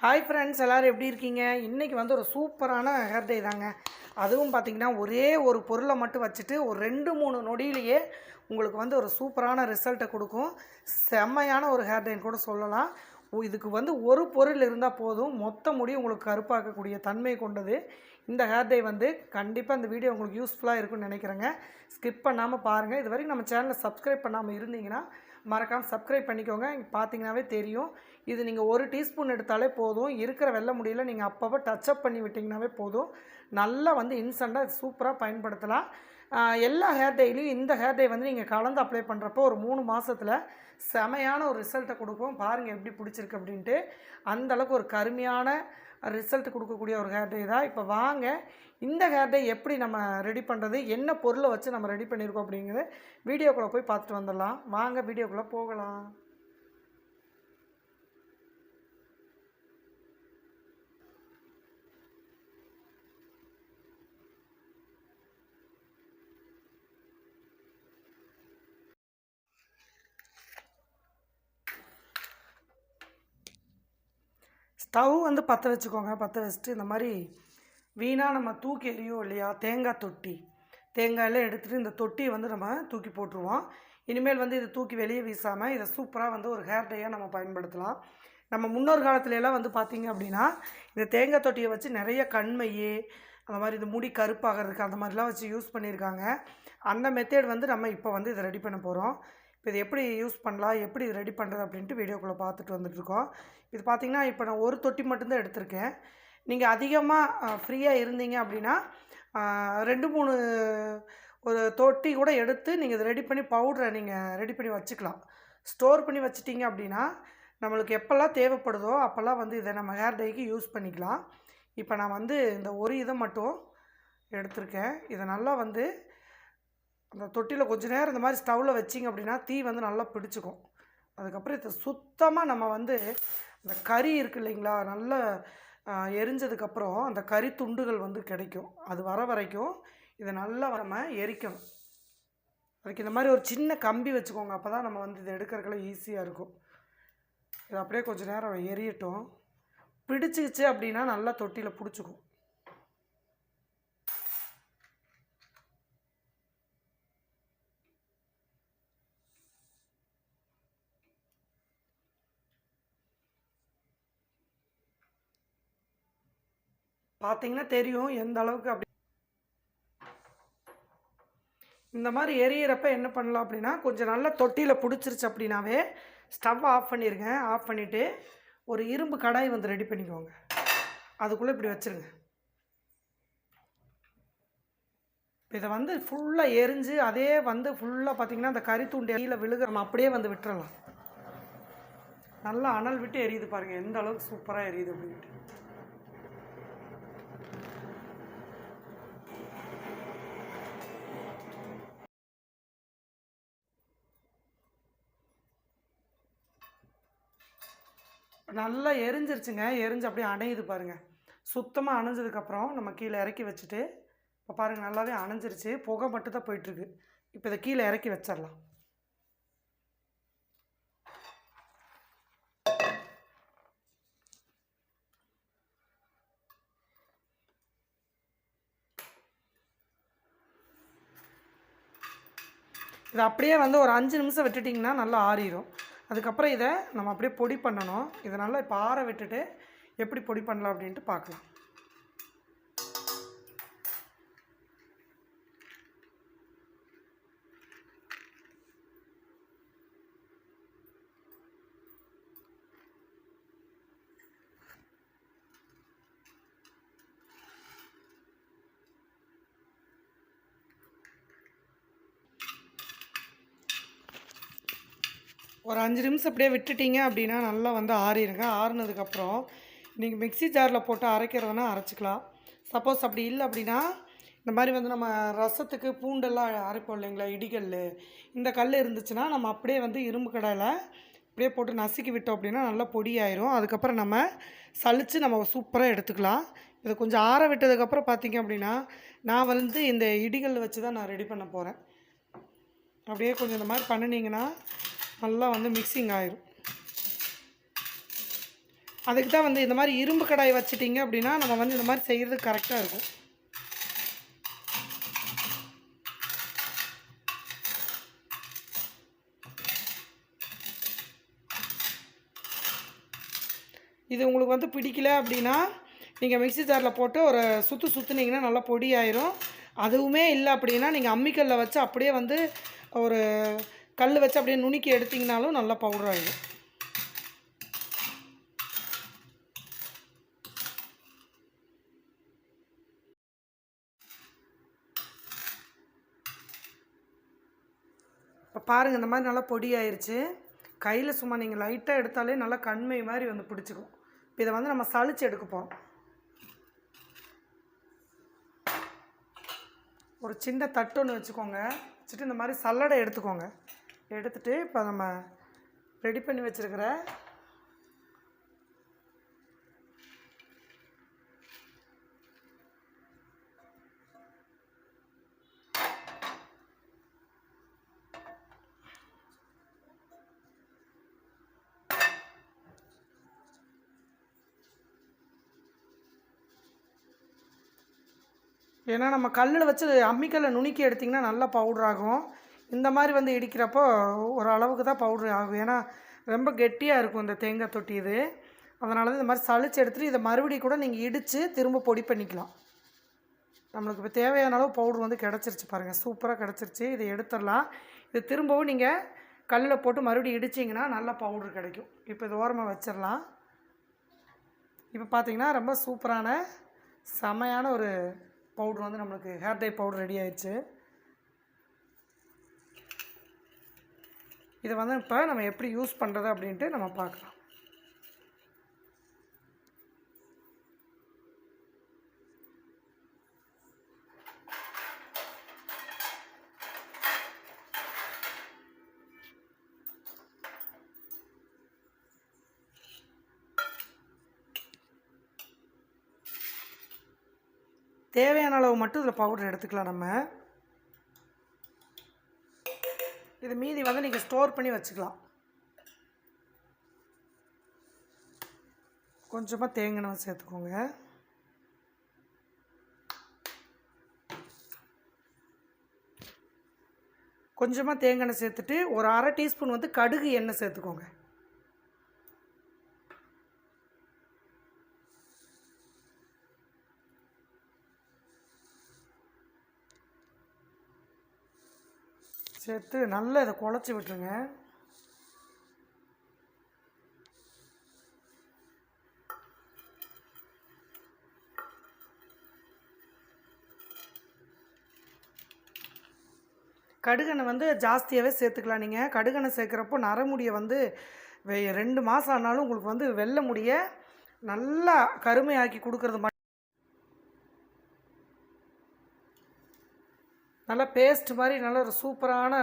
Hi friends எல்லோரும் எப்படி இருக்கீங்க? இன்றைக்கி வந்து ஒரு சூப்பரான ஹேர் டே தாங்க. அதுவும் பார்த்திங்கன்னா ஒரே ஒரு பொருளை மட்டும் வச்சுட்டு ஒரு ரெண்டு மூணு நொடியிலேயே உங்களுக்கு வந்து ஒரு சூப்பரான ரிசல்ட்டை கொடுக்கும். செம்மையான ஒரு ஹேர் டேன்னு கூட சொல்லலாம். ஓ, இதுக்கு வந்து ஒரு பொருள் இருந்தால் போதும். மொத்த முடி உங்களுக்கு கருப்பாக்கக்கூடிய தன்மை கொண்டது. இந்த ஹேர் டே வந்து கண்டிப்பாக இந்த வீடியோ உங்களுக்கு யூஸ்ஃபுல்லாக இருக்கும்னு நினைக்கிறேங்க. ஸ்கிப் பண்ணாமல் பாருங்கள் இது வரைக்கும் நம்ம சேனலை சப்ஸ்கிரைப் பண்ணாமல் இருந்தீங்கன்னா மறக்காமல் சப்ஸ்கிரைப் பண்ணிக்கோங்க. இங்கே பார்த்தீங்கன்னாவே தெரியும். இது நீங்கள் ஒரு டீஸ்பூன் எடுத்தாலே போதும். இருக்கிற வெள்ளை முடியல நீங்கள் அப்பப்போ டச்சப் பண்ணி விட்டிங்கனாவே போதும். நல்லா வந்து இன்ஸ்டண்ட்டாக சூப்பராக பயன்படுத்தலாம். எல்லா ஹேர் டேலையும் இந்த ஹேர் டே வந்து நீங்கள் கலந்து அப்ளை பண்ணுறப்போ ஒரு மூணு மாதத்தில் செமையான ஒரு ரிசல்ட்டை கொடுக்கும். பாருங்கள் எப்படி பிடிச்சிருக்கு அப்படின்ட்டு. அந்த அளவுக்கு ஒரு கருமையான ரிசல்ட் கொடுக்கக்கூடிய ஒரு ஹேர் டே தான். இப்போ வாங்க இந்த ஹேர் டே எப்படி நம்ம ரெடி பண்ணுறது என்ன பொருளை வச்சு நம்ம ரெடி பண்ணியிருக்கோம் அப்படிங்கிறது வீடியோக்குள்ளே போய் பார்த்துட்டு வந்துடலாம். வாங்க வீடியோக்குள்ளே போகலாம். ஸ்டவ் வந்து பற்ற வச்சுக்கோங்க பற்ற வச்சுட்டு இந்த மாதிரி வீணாக நம்ம தூக்கி எறியோம் இல்லையா தேங்காய் தொட்டி. தேங்காயெல்லாம் எடுத்துகிட்டு இந்த தொட்டியை வந்து நம்ம தூக்கி போட்டுருவோம். இனிமேல் வந்து இதை தூக்கி வெளியே வீசாமல் இதை சூப்பராக வந்து ஒரு ஹேர் டேயாக நம்ம பயன்படுத்தலாம். நம்ம முன்னோர் காலத்துலலாம் வந்து பார்த்திங்க அப்படின்னா இந்த தேங்காய் தொட்டியை வச்சு நிறைய கண்மையே அந்த மாதிரி இந்த முடி கருப்பாகிறதுக்கு அந்த மாதிரிலாம் வச்சு யூஸ் பண்ணியிருக்காங்க. அந்த மெத்தேட் வந்து நம்ம இப்போ வந்து இதை ரெடி பண்ண போகிறோம் இப்போ இது எப்படி யூஸ் பண்ணலாம் எப்படி ரெடி பண்ணுறது அப்படின்ட்டு வீடியோக்குள்ளே பார்த்துட்டு வந்துட்டுருக்கோம். இது பார்த்திங்கன்னா இப்போ நான் ஒரு தொட்டி மட்டும்தான் எடுத்திருக்கேன். நீங்கள் அதிகமாக ஃப்ரீயாக இருந்தீங்க அப்படின்னா ரெண்டு மூணு ஒரு தொட்டி கூட எடுத்து நீங்கள் இதை ரெடி பண்ணி பவுடரை நீங்கள் ரெடி பண்ணி வச்சுக்கலாம். ஸ்டோர் பண்ணி வச்சிட்டிங்க அப்படின்னா நம்மளுக்கு எப்போல்லாம் தேவைப்படுதோ அப்போல்லாம் வந்து இதை நம்ம ஹேர் டைக்கு யூஸ் பண்ணிக்கலாம். இப்போ நான் வந்து இந்த ஒரு இதை மட்டும் எடுத்திருக்கேன். இதை நல்லா வந்து அந்த தொட்டியில் கொஞ்ச நேரம் இந்த மாதிரி ஸ்டவ்வில் வச்சிங்க அப்படின்னா தீ வந்து நல்லா பிடிச்சிக்கும். அதுக்கப்புறம் இதை சுத்தமாக நம்ம வந்து அந்த கறி இருக்குது இல்லைங்களா நல்லா எரிஞ்சதுக்கப்புறம் அந்த கறி துண்டுகள் வந்து கிடைக்கும். அது வர வரைக்கும் இதை நல்லா நம்ம எரிக்கணும். அதுக்கு இந்த மாதிரி ஒரு சின்ன கம்பி வச்சுக்கோங்க. அப்போ தான் நம்ம வந்து இதை எடுக்கிறதுக்கெல்லாம் ஈஸியாக இருக்கும். இது அப்படியே கொஞ்ச நேரம் எரியட்டும். பிடிச்சிக்கிச்சு அப்படின்னா நல்லா தொட்டியில் பிடிச்சிக்கும். பார்த்தீங்கன்னா தெரியும் எந்த அளவுக்கு அப்படி இந்த மாதிரி எரியறப்ப என்ன பண்ணலாம் அப்படின்னா கொஞ்சம் நல்லா தொட்டியில் பிடிச்சிருச்சு அப்படின்னாவே ஸ்டவ் ஆஃப் பண்ணிடுங்க ஆஃப் பண்ணிவிட்டு ஒரு இரும்பு கடாய் வந்து ரெடி பண்ணிக்கோங்க. அதுக்குள்ளே இப்படி வச்சுருங்க. இதை வந்து ஃபுல்லாக எரிஞ்சு அதே வந்து ஃபுல்லாக பார்த்திங்கன்னா அந்த கறி எரியில் கீழே விழுக நம்ம அப்படியே வந்து விட்டுறலாம். நல்லா அனல் விட்டு எரியுது பாருங்கள் எந்த அளவுக்கு சூப்பராக எரியுது அப்படின்ட்டு நல்லா எரிஞ்சிருச்சுங்க. எரிஞ்சு அப்படியே அணையுது பாருங்கள் சுத்தமாக அணைஞ்சதுக்கப்புறம் நம்ம கீழே இறக்கி வச்சுட்டு இப்போ பாருங்கள் நல்லாவே அணைஞ்சிருச்சு. புகை மட்டும் தான் போயிட்டுருக்கு. இப்போ இதை கீழே இறக்கி வச்சிடலாம். இதை அப்படியே வந்து ஒரு அஞ்சு நிமிஷம் விட்டுட்டிங்கன்னா நல்லா ஆறிடும் அதுக்கப்புறம் இதை நம்ம அப்படியே பொடி பண்ணணும். இதை நல்லா இப்போ ஆற விட்டுட்டு எப்படி பொடி பண்ணலாம் அப்படின்ட்டு பார்க்கலாம். ஒரு அஞ்சு நிமிஷம் அப்படியே விட்டுட்டீங்க அப்படின்னா நல்லா வந்து ஆறிடுங்க ஆறுனதுக்கப்புறம் நீங்கள் மிக்ஸி ஜாரில் போட்டு அரைக்கிறதுனா அரைச்சிக்கலாம். சப்போஸ் அப்படி இல்லை அப்படின்னா இந்த மாதிரி வந்து நம்ம ரசத்துக்கு பூண்டெல்லாம் அரைப்போம் இல்லைங்களா இடிகல் இந்த கல் இருந்துச்சுன்னா நம்ம அப்படியே வந்து இரும்பு கடலை அப்படியே போட்டு நசுக்கி விட்டோம் அப்படின்னா நல்லா பொடி ஆயிரும் அதுக்கப்புறம் நம்ம சலித்து நம்ம சூப்பராக எடுத்துக்கலாம். இதை கொஞ்சம் ஆற விட்டதுக்கப்புறம் பார்த்தீங்க அப்படின்னா நான் வந்து இந்த இடிகள் வச்சு தான் நான் ரெடி பண்ண போகிறேன் அப்படியே கொஞ்சம் இந்த மாதிரி பண்ணினீங்கன்னா நல்லா வந்து மிக்சிங் ஆயிரும். அதுக்கு தான் வந்து இந்த மாதிரி இரும்பு கடாய் வச்சிட்டிங்க அப்படின்னா நம்ம வந்து இந்த மாதிரி செய்கிறது கரெக்டாக இருக்கும். இது உங்களுக்கு வந்து பிடிக்கல அப்படின்னா நீங்கள் மிக்ஸி ஜாரில் போட்டு ஒரு சுற்று சுற்றுனீங்கன்னா நல்லா பொடி ஆயிரும். அதுவுமே இல்லை அப்படின்னா நீங்கள் அம்மிக்கல்லில் வச்சு அப்படியே வந்து ஒரு கல் வச்சு அப்படியே நுணுக்கி எடுத்திங்கனாலும் நல்லா பவுடர் ஆகிடும் இப்போ பாருங்கள் இந்த மாதிரி நல்லா பொடி ஆயிடுச்சு கையில் சும்மா நீங்கள் லைட்டாக எடுத்தாலே நல்லா கண்மை மாதிரி வந்து பிடிச்சிக்கும். இப்போ இதை வந்து நம்ம சளிச்சு எடுக்கப்போம். ஒரு சின்ன தட்டு ஒன்று வச்சுக்கோங்க. வச்சுட்டு இந்த மாதிரி சல்லடை எடுத்துக்கோங்க. எடுத்துட்டு இப்போ நம்ம ரெடி பண்ணி வச்சுருக்கிற ஏன்னா நம்ம கல்லில் வச்சு அம்மிக்கல்லை நுணுக்கி எடுத்திங்கன்னா நல்லா பவுடர் ஆகும். இந்த மாதிரி வந்து இடிக்கிறப்போ ஒரு அளவுக்கு தான் பவுட்ரு ஆகும். ஏன்னா ரொம்ப கெட்டியாக இருக்கும் இந்த தேங்காய் தொட்டி இது. அதனால தான் இந்த மாதிரி சளிச்சு எடுத்துகிட்டு இதை மறுபடியும் கூட நீங்கள் இடித்து திரும்ப பொடி பண்ணிக்கலாம். நம்மளுக்கு இப்போ தேவையான அளவு பவுட்ரு வந்து கிடச்சிருச்சு பாருங்கள் சூப்பராக கிடச்சிருச்சு. இதை எடுத்துடலாம். இது திரும்பவும் நீங்கள் கல்லில் போட்டு மறுபடியும் இடிச்சிங்கன்னா நல்லா பவுட்ரு கிடைக்கும். இப்போ இது ஓரமாக வச்சிடலாம். இப்போ பார்த்தீங்கன்னா ரொம்ப சூப்பரான செமையான ஒரு பவுட்ரு வந்து நம்மளுக்கு ஹேர் டை பவுடர் ரெடி ஆயிடுச்சு. இதை வந்து இப்போ நம்ம எப்படி யூஸ் பண்ணுறது அப்படின்ட்டு நம்ம பார்க்கலாம். தேவையான அளவு மட்டும் இதில் பவுடர் எடுத்துக்கலாம் நம்ம இது மீதி வந்து நீங்கள் ஸ்டோர் பண்ணி வச்சுக்கலாம். கொஞ்சமாக தேங்காய் சேர்த்துக்கோங்க. கொஞ்சமாக தேங்காய் சேர்த்துட்டு ஒரு அரை டீஸ்பூன் வந்து கடுகு எண்ணெய் சேர்த்துக்கோங்க. சேர்த்து நல்லா இதை குழச்சி விட்டுருங்க. கடுகனை வந்து ஜாஸ்தியாகவே சேர்த்துக்கலாம் நீங்கள் கடுகனை சேர்க்குறப்போ நரமுடியை வந்து வெ- ரெண்டு மாதம் ஆனாலும் உங்களுக்கு வந்து வெள்ளை முடிய நல்லா கருமையாக்கி கொடுக்கறது நல்லா பேஸ்ட் மாதிரி நல்ல ஒரு சூப்பரான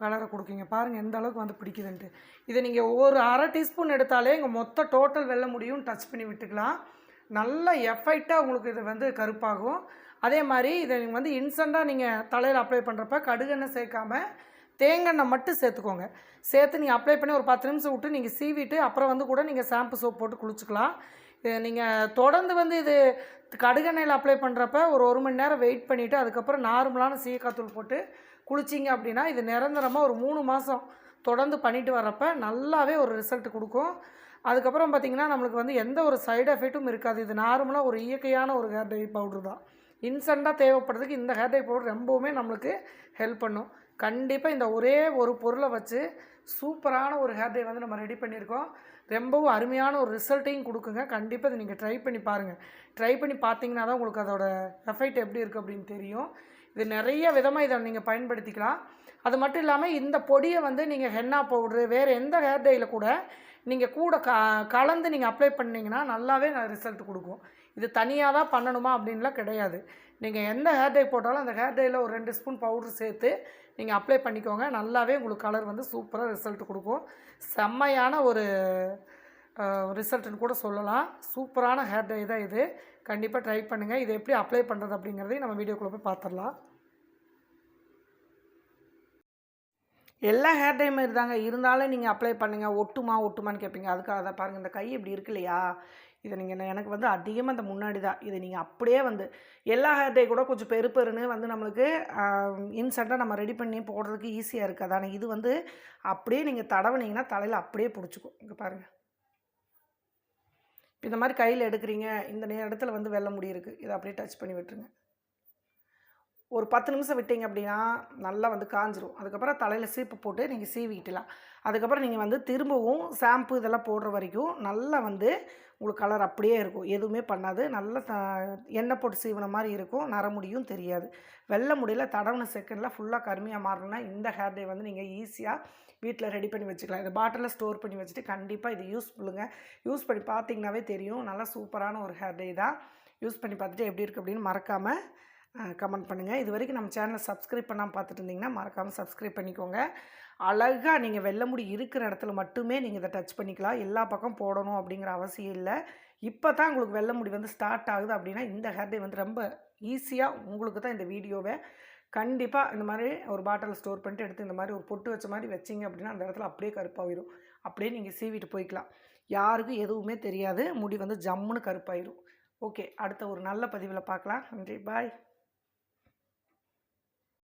கலரை கொடுக்குங்க. பாருங்கள் எந்த அளவுக்கு வந்து பிடிக்குதுன்ட்டு. இதை நீங்கள் ஒவ்வொரு அரை டீஸ்பூன் எடுத்தாலே இங்கே மொத்த டோட்டல் வெள்ள முடியும். டச் பண்ணி விட்டுக்கலாம். நல்ல எஃபெக்டாக உங்களுக்கு இது வந்து கருப்பாகும். அதே மாதிரி இதை நீங்கள் வந்து இன்ஸ்டண்ட்டாக நீங்கள் தலையில் அப்ளை பண்ணுறப்ப கடுகெண்ணெய் சேர்க்காம தேங்காய் மட்டும் சேர்த்துக்கோங்க. சேர்த்து நீங்கள் அப்ளை பண்ணி ஒரு பத்து நிமிஷம் விட்டு நீங்கள் சீவிட்டு அப்புறம் வந்து கூட நீங்கள் ஷாம்பு சோப் போட்டு குளிச்சுக்கலாம். நீங்கள் தொடர்ந்து வந்து இது கடுகெண்ணெயில் அப்ளை பண்ணுறப்ப ஒரு ஒரு மணி நேரம் வெயிட் பண்ணிவிட்டு அதுக்கப்புறம் நார்மலான சீக்காத்தூள் போட்டு குளிச்சிங்க அப்படின்னா இது நிரந்தரமாக ஒரு மூணு மாதம் தொடர்ந்து பண்ணிட்டு வரப்ப நல்லாவே ஒரு ரிசல்ட் கொடுக்கும். அதுக்கப்புறம் பார்த்திங்கன்னா நம்மளுக்கு வந்து எந்த ஒரு சைடு எஃபெக்ட்டும் இருக்காது. இது நார்மலாக ஒரு இயற்கையான ஒரு ஹேர் டை பவுடர் தான். இன்ஸ்டண்ட்டாக தேவைப்படுறதுக்கு இந்த ஹேர் டை பவுடர் ரொம்பவுமே நம்மளுக்கு ஹெல்ப் பண்ணும். கண்டிப்பாக இந்த ஒரே ஒரு பொருளை வச்சு சூப்பரான ஒரு ஹேர் டை வந்து நம்ம ரெடி பண்ணியிருக்கோம். ரொம்பவும் அருமையான ஒரு ரிசல்ட்டையும் கொடுக்குங்க. கண்டிப்பாக இதை நீங்கள் ட்ரை பண்ணி பாருங்கள் ட்ரை பண்ணி பார்த்தீங்கன்னா தான் உங்களுக்கு அதோட எஃபெக்ட் எப்படி இருக்குது அப்படின்னு தெரியும். இது நிறைய விதமாக இதை நீங்கள் பயன்படுத்திக்கலாம். அது மட்டும் இல்லாமல் இந்த பொடியை வந்து நீங்கள் ஹென்னா பவுட்ரு வேறு எந்த ஹேர் டேயில் கூட நீங்கள் கூட க கலந்து நீங்கள் அப்ளை பண்ணிங்கன்னா நல்லாவே ரிசல்ட் கொடுக்கும். இது தனியாக தான் பண்ணணுமா அப்படின்லாம் கிடையாது. நீங்கள் எந்த ஹேர் டை போட்டாலும் அந்த ஹேர் டையில் ஒரு ரெண்டு ஸ்பூன் பவுடர் சேர்த்து நீங்கள் அப்ளை பண்ணிக்கோங்க. நல்லாவே உங்களுக்கு கலர் வந்து சூப்பராக ரிசல்ட் கொடுக்கும். செம்மையான ஒரு ரிசல்ட்டுன்னு கூட சொல்லலாம். சூப்பரான ஹேர் டை தான் இது. கண்டிப்பாக ட்ரை பண்ணுங்கள் இது எப்படி அப்ளை பண்ணுறது அப்படிங்கிறதையும் நம்ம வீடியோக்குள்ளே போய் பார்த்துடலாம். எல்லா ஹேர் டை மாதிரி தாங்க. இருந்தாலும் நீங்கள் அப்ளை பண்ணுங்கள் ஒட்டுமா ஒட்டுமான்னு கேட்பீங்க அதுக்காக தான் பாருங்கள் இந்த கை இப்படி இருக்கு இல்லையா? இதை நீங்கள் எனக்கு வந்து அதிகமாக அந்த முன்னாடி தான். இதை நீங்கள் அப்படியே வந்து எல்லா ஹேர் டே கூட கொஞ்சம் பெருப்பெருன்னு வந்து நம்மளுக்கு இன்ஸ்டண்ட்டாக நம்ம ரெடி பண்ணி போடுறதுக்கு ஈஸியாக இருக்குது ஆனால் இது வந்து அப்படியே நீங்கள் தடவுனீங்கன்னா தலையில் அப்படியே பிடிச்சிக்கும். இங்கே பாருங்கள் இந்த மாதிரி கையில் எடுக்கிறீங்க. இந்த நேரத்தில் இடத்துல வந்து வெள்ள முடி இருக்குது இதை அப்படியே டச் பண்ணி விட்டுருங்க. ஒரு பத்து நிமிஷம் விட்டீங்க அப்படின்னா நல்லா வந்து காஞ்சிரும். அதுக்கப்புறம் தலையில் சீப்பு போட்டு நீங்கள் சீவிக்கிட்டலாம். அதுக்கப்புறம் நீங்கள் வந்து திரும்பவும் ஷாம்பு இதெல்லாம் போடுற வரைக்கும் நல்லா வந்து உங்களுக்கு கலர் அப்படியே இருக்கும். எதுவுமே பண்ணாது. நல்லா த எண்ணெய் போட்டு சீவின மாதிரி இருக்கும். நரமுடியும் தெரியாது. வெள்ளை முடியில் தடவுன செகண்டில் ஃபுல்லாக கருமையாக மாறணும்னா இந்த ஹேர் டே வந்து நீங்கள் ஈஸியாக வீட்டில் ரெடி பண்ணி வச்சுக்கலாம். இந்த பாட்டிலில் ஸ்டோர் பண்ணி வச்சுட்டு கண்டிப்பாக இது யூஸ் பண்ணுங்க. யூஸ் பண்ணி பார்த்தீங்கன்னாவே தெரியும். நல்லா சூப்பரான ஒரு ஹேர் டே தான். யூஸ் பண்ணி பார்த்துட்டு எப்படி இருக்குது அப்படின்னு மறக்காமல் கமெண்ட் பண்ணுங்கள் இது வரைக்கும் நம்ம சேனலை சப்ஸ்கிரைப் பண்ணாமல் பார்த்துட்டு இருந்தீங்கன்னா மறக்காமல் சப்ஸ்கிரைப் பண்ணிக்கோங்க. அழகாக நீங்கள் வெள்ள முடி இருக்கிற இடத்துல மட்டுமே நீங்கள் இதை டச் பண்ணிக்கலாம். எல்லா பக்கம் போடணும் அப்படிங்கிற அவசியம் இல்லை. இப்போ தான் உங்களுக்கு வெள்ளை முடி வந்து ஸ்டார்ட் ஆகுது அப்படின்னா இந்த ஹேர் டே வந்து ரொம்ப ஈஸியாக உங்களுக்கு தான் இந்த வீடியோவை கண்டிப்பாக இந்த மாதிரி ஒரு பாட்டில் ஸ்டோர் பண்ணிட்டு எடுத்து இந்த மாதிரி ஒரு பொட்டு வச்ச மாதிரி வச்சிங்க அப்படின்னா அந்த இடத்துல அப்படியே கருப்பாகிடும் அப்படியே நீங்கள் சீவிட்டு போய்க்கலாம். யாருக்கும் எதுவுமே தெரியாது. முடி வந்து ஜம்முன்னு கருப்பாயிரும். ஓகே அடுத்த ஒரு நல்ல பதிவில் பார்க்கலாம். நன்றி. பாய்